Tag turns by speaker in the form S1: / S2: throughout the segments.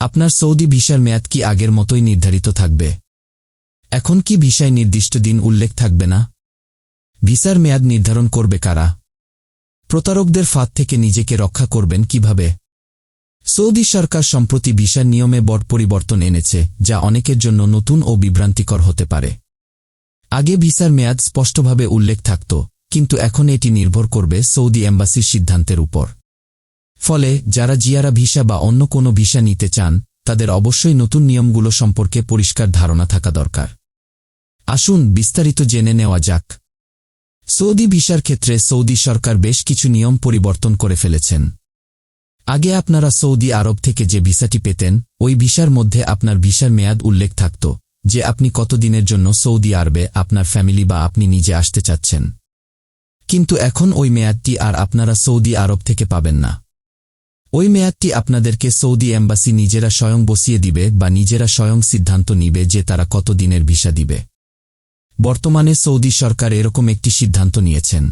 S1: আপনার সৌদি ভিসার মেয়াদ কি আগের মতোই নির্ধারিত থাকবে? এখন কি ভিসায় নির্দিষ্ট দিন উল্লেখ থাকবে না? ভিসার মেয়াদ নির্ধারণ করবে কারা? প্রতারকদের ফাঁদ থেকে নিজেকে রক্ষা করবেন কীভাবে? সৌদি সরকার সম্প্রতি ভিসার নিয়মে বড় পরিবর্তন এনেছে, যা অনেকের জন্য নতুন ও বিভ্রান্তিকর হতে পারে। আগে ভিসার মেয়াদ স্পষ্টভাবে উল্লেখ থাকত, কিন্তু এখন এটি নির্ভর করবে সৌদি এম্বাসির সিদ্ধান্তের উপর। ফলে যারা জিয়ারা ভিসা বা অন্য কোনো ভিসা নিতে চান, তাদের অবশ্যই নতুন নিয়মগুলো সম্পর্কে পরিষ্কার ধারণা থাকা দরকার। আসুন বিস্তারিত জেনে নেওয়া যাক। সৌদি ভিসার ক্ষেত্রে সৌদি সরকার বেশ কিছু নিয়ম পরিবর্তন করে ফেলেছেন। আগে আপনারা সৌদি আরব থেকে যে ভিসাটি পেতেন, ওই ভিসার মধ্যে আপনার ভিসার মেয়াদ উল্লেখ থাকত, যে আপনি কতদিনের জন্য সৌদি আরবে আপনার ফ্যামিলি বা আপনি নিজে আসতে চাচ্ছেন। কিন্তু এখন ওই মেয়াদটি আর আপনারা সৌদি আরব থেকে পাবেন না। ওই মেয়াদটি আপনাদেরকে সৌদি এম্বাসি নিজেরা স্বয়ং বসিয়ে দিবে বা নিজেরা স্বয়ং সিদ্ধান্ত নিবে যে তারা কত দিনের ভিসা দিবে। বর্তমানে সৌদি সরকার এরকম একটি সিদ্ধান্ত নিয়েছেন।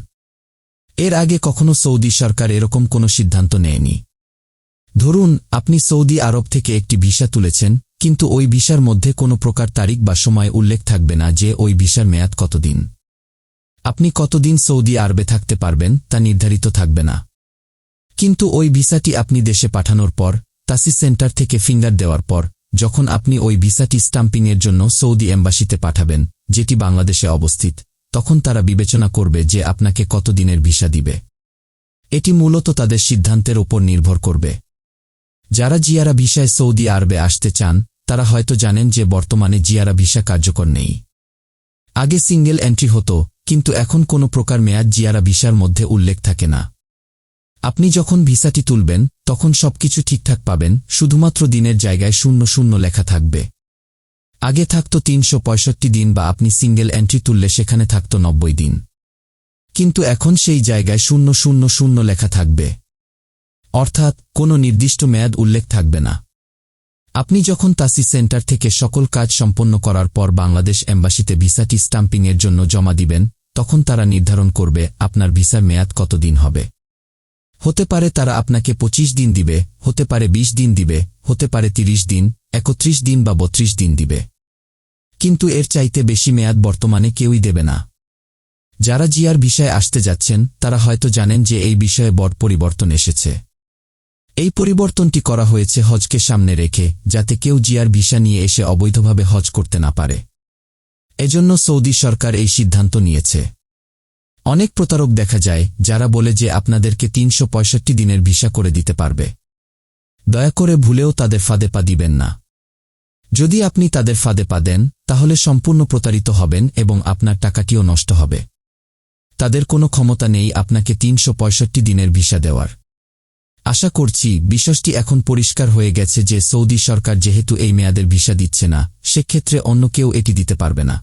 S1: এর আগে কখনো সৌদি সরকার এরকম কোনো সিদ্ধান্ত নেয়নি। ধরুন, আপনি সৌদি আরব থেকে একটি ভিসা তুলেছেন, কিন্তু ওই ভিসার মধ্যে কোনো প্রকার তারিখ বা সময় উল্লেখ থাকবে না যে ওই ভিসার মেয়াদ কতদিন। আপনি কতদিন সৌদি আরবে থাকতে পারবেন তা নির্ধারিত থাকবে না। কিন্তু ওই ভিসাটি আপনি দেশে পাঠানোর পর, তাসি সেন্টার থেকে ফিঙ্গার দেওয়ার পর, যখন আপনি ওই ভিসাটি স্টাম্পিংয়ের জন্য সৌদি এম্বাসিতে পাঠাবেন, যেটি বাংলাদেশে অবস্থিত, তখন তারা বিবেচনা করবে যে আপনাকে কতদিনের ভিসা দিবে। এটি মূলত তাদের সিদ্ধান্তের ওপর নির্ভর করবে। যারা জিয়ারা ভিসায় সৌদি আরবে আসতে চান, তারা হয়তো জানেন যে বর্তমানে জিয়ারা ভিসা কার্যকর নেই। আগে সিঙ্গেল এন্ট্রি হতো, কিন্তু এখন কোনো প্রকার মেয়াদ জিয়ারা ভিসার মধ্যে উল্লেখ থাকে না। আপনি যখন ভিসাটি তুলবেন, তখন সবকিছু ঠিকঠাক পাবেন, শুধুমাত্র দিনের জায়গায় শূন্য শূন্য লেখা থাকবে। আগে থাকত তিনশো পঁয়ষট্টি দিন বা আপনি সিঙ্গেল এন্ট্রি তুললে সেখানে থাকত নব্বই দিন। কিন্তু এখন সেই জায়গায় শূন্য শূন্য শূন্য লেখা থাকবে। অর্থাৎ কোনো নির্দিষ্ট মেয়াদ উল্লেখ থাকবে না। আপনি যখন তাসি সেন্টার থেকে সকল কাজ সম্পন্ন করার পর বাংলাদেশ এম্বাসিতে ভিসাটি স্টাম্পিংয়ের জন্য জমা দিবেন, তখন তারা নির্ধারণ করবে আপনার ভিসার মেয়াদ কতদিন হবে। হতে পারে তারা আপনাকে ২৫ দিন দিবে, হতে পারে ২০ দিন দিবে, হতে পারে ৩০ দিন, একত্রিশ দিন বা বত্রিশ দিন দিবে। কিন্তু এর চাইতে বেশি মেয়াদ বর্তমানে কেউই দেবে না। যারা জিয়ার বিষয়ে আসতে যাচ্ছেন, তারা হয়তো জানেন যে এই বিষয়ে বড় পরিবর্তন এসেছে। এই পরিবর্তনটি করা হয়েছে হজকে সামনে রেখে, যাতে কেউ জিয়ার ভিসা নিয়ে এসে অবৈধভাবে হজ করতে না পারে। এজন্য সৌদি সরকার এই সিদ্ধান্ত নিয়েছে। অনেক প্রতারক দেখা যায় যারা বলে যে আপনাদেরকে তিনশো পঁয়ষট্টি দিনের ভিসা করে দিতে পারবে। দয়া করে ভুলেও তাদের ফাঁদে পা দিবেন না। যদি আপনি তাদের ফাঁদে পা দেন, তাহলে সম্পূর্ণ প্রতারিত হবেন এবং আপনার টাকাটিও নষ্ট হবে। তাদের কোনো ক্ষমতা নেই আপনাকে তিনশো পঁয়ষট্টি দিনের ভিসা দেওয়ার। আশা করছি বিষয়টি এখন পরিষ্কার হয়ে গেছে যে সৌদি সরকার যেহেতু এই মেয়াদের ভিসা দিচ্ছে না, সেক্ষেত্রে অন্য কেউ এটি দিতে পারবে না।